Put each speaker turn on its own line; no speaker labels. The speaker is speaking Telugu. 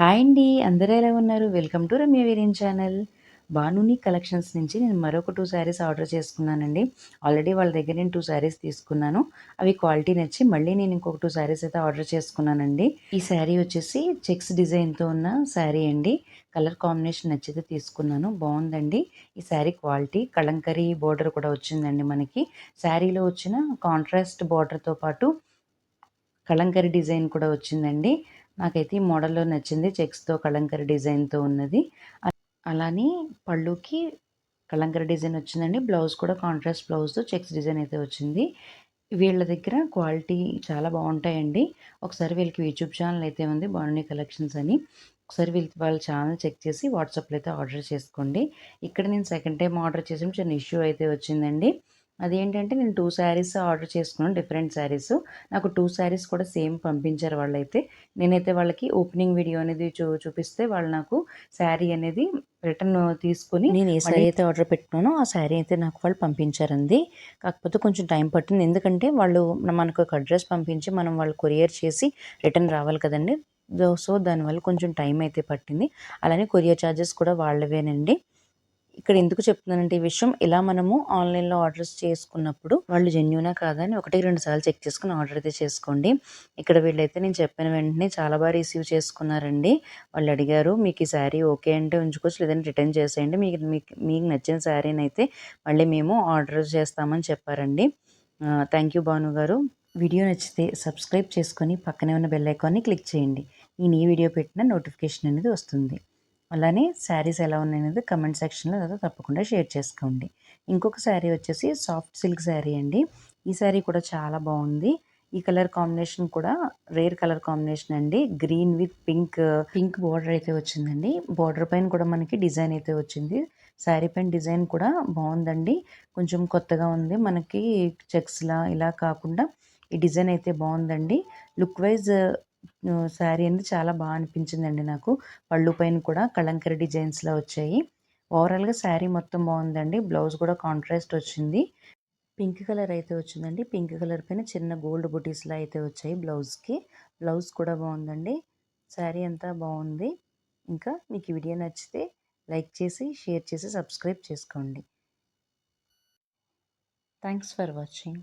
హాయ్ అండి. అందరూ ఎలా ఉన్నారు? Welcome to Ramya Veeren channel. బానుని collections నుంచి నేను మరొక టూ శారీస్ ఆర్డర్ చేసుకున్నానండి. ఆల్రెడీ వాళ్ళ దగ్గర నేను టూ శారీస్ తీసుకున్నాను. అవి క్వాలిటీ నచ్చి మళ్ళీ నేను ఇంకొక టూ శారీస్ అయితే ఆర్డర్ చేసుకున్నానండి. ఈ శారీ వచ్చేసి చెక్స్ డిజైన్తో ఉన్న శారీ అండి. కలర్ కాంబినేషన్ నచ్చితే తీసుకున్నాను. బాగుందండి. ఈ శారీ క్వాలిటీ కలంకరీ బోర్డర్ కూడా వచ్చిందండి మనకి. శారీలో వచ్చిన కాంట్రాస్ట్ బార్డర్తో పాటు కలంకరీ డిజైన్ కూడా వచ్చిందండి. నాకైతే ఈ మోడల్లో నచ్చింది చెక్స్తో కలంకరీ డిజైన్తో ఉన్నది. అలానే పళ్ళుకి కలంకరీ డిజైన్ వచ్చిందండి. బ్లౌజ్ కూడా కాంట్రాస్ట్ బ్లౌజ్తో చెక్స్ డిజైన్ అయితే వచ్చింది. వీళ్ళ దగ్గర క్వాలిటీ చాలా బాగుంటాయండి. ఒకసారి వీళ్ళకి యూట్యూబ్ ఛానల్ అయితే ఉంది బాగున్నాయి కలెక్షన్స్ అని. ఒకసారి వీళ్ళ వాళ్ళ ఛానల్ చెక్ చేసి వాట్సాప్లో అయితే ఆర్డర్ చేసుకోండి. ఇక్కడ నేను సెకండ్ టైం ఆర్డర్ చేసిన చిన్న ఇష్యూ అయితే వచ్చిందండి. అదేంటంటే నేను టూ శారీస్ ఆర్డర్ చేసుకున్నాను డిఫరెంట్ శారీస్. నాకు టూ శారీస్ కూడా సేమ్ పంపించారు వాళ్ళైతే. నేనైతే వాళ్ళకి ఓపెనింగ్ వీడియో అనేది చూ చూపిస్తే వాళ్ళు నాకు శారీ అనేది రిటర్న్ తీసుకుని నేను ఏ శారీ అయితే ఆర్డర్ పెట్టుకున్నానో ఆ శారీ అయితే నాకు వాళ్ళు పంపించారండి. కాకపోతే కొంచెం టైం పట్టింది. ఎందుకంటే వాళ్ళు మనకు ఒక అడ్రస్ పంపించి మనం వాళ్ళు కొరియర్ చేసి రిటర్న్ రావాలి కదండి. సో దానివల్ల కొంచెం టైం అయితే పట్టింది. అలానే కొరియర్ ఛార్జెస్ కూడా వాళ్ళవేనండి. ఇక్కడ ఎందుకు చెప్తున్నానంటే ఈ విషయం ఇలా మనము ఆన్లైన్లో ఆర్డర్స్ చేసుకున్నప్పుడు వాళ్ళు జెన్యునా కాదా అని ఒకటి రెండు సార్లు చెక్ చేసుకుని ఆర్డర్ అయితే చేసుకోండి. ఇక్కడ వీళ్ళైతే నేను చెప్పిన వెంటనే చాలా బాగా రిసీవ్ చేసుకున్నారండి. వాళ్ళు అడిగారు మీకు ఈ శారీ ఓకే అంటే ఉంచుకోవచ్చు లేదంటే రిటర్న్ చేసేయండి. మీకు మీకు మీకు నచ్చిన శారీని అయితే మళ్ళీ మేము ఆర్డర్ చేస్తామని చెప్పారండి. థ్యాంక్ యూ భాను గారు. వీడియో నచ్చితే సబ్స్క్రైబ్ చేసుకొని పక్కనే ఉన్న బెల్ ఐకాన్ని క్లిక్ చేయండి. నేను ఈ వీడియో పెట్టిన నోటిఫికేషన్ అనేది వస్తుంది. అలానే శారీస్ ఎలా ఉన్నాయనేది కమెంట్ సెక్షన్లో తప్పకుండా షేర్ చేసుకోండి. ఇంకొక శారీ వచ్చేసి సాఫ్ట్ సిల్క్ శారీ అండి. ఈ శారీ కూడా చాలా బాగుంది. ఈ కలర్ కాంబినేషన్ కూడా రేర్ కలర్ కాంబినేషన్ అండి. Green with pink pink border అయితే వచ్చిందండి. బార్డర్ పైన కూడా మనకి డిజైన్ అయితే వచ్చింది. శారీ పైన డిజైన్ కూడా బాగుందండి. కొంచెం కొత్తగా ఉంది. మనకి చెక్స్లా ఇలా కాకుండా ఈ డిజైన్ అయితే బాగుందండి. లుక్ వైజ్ శారీ అనేది చాలా బాగా అనిపించిందండి నాకు. పళ్ళు పైన కూడా కలంకరీ డిజైన్స్లో వచ్చాయి. ఓవరాల్గా శారీ మొత్తం బాగుందండి. బ్లౌజ్ కూడా కాంట్రాస్ట్ వచ్చింది. పింక్ కలర్ అయితే వచ్చిందండి. పింక్ కలర్ పైన చిన్న గోల్డ్ బుటీస్లో అయితే వచ్చాయి బ్లౌజ్కి బ్లౌజ్ కూడా బాగుందండి. శారీ అంతా బాగుంది. ఇంకా మీకు ఈ వీడియో నచ్చితే లైక్ చేసి షేర్ చేసి సబ్స్క్రైబ్ చేసుకోండి. Thanks for watching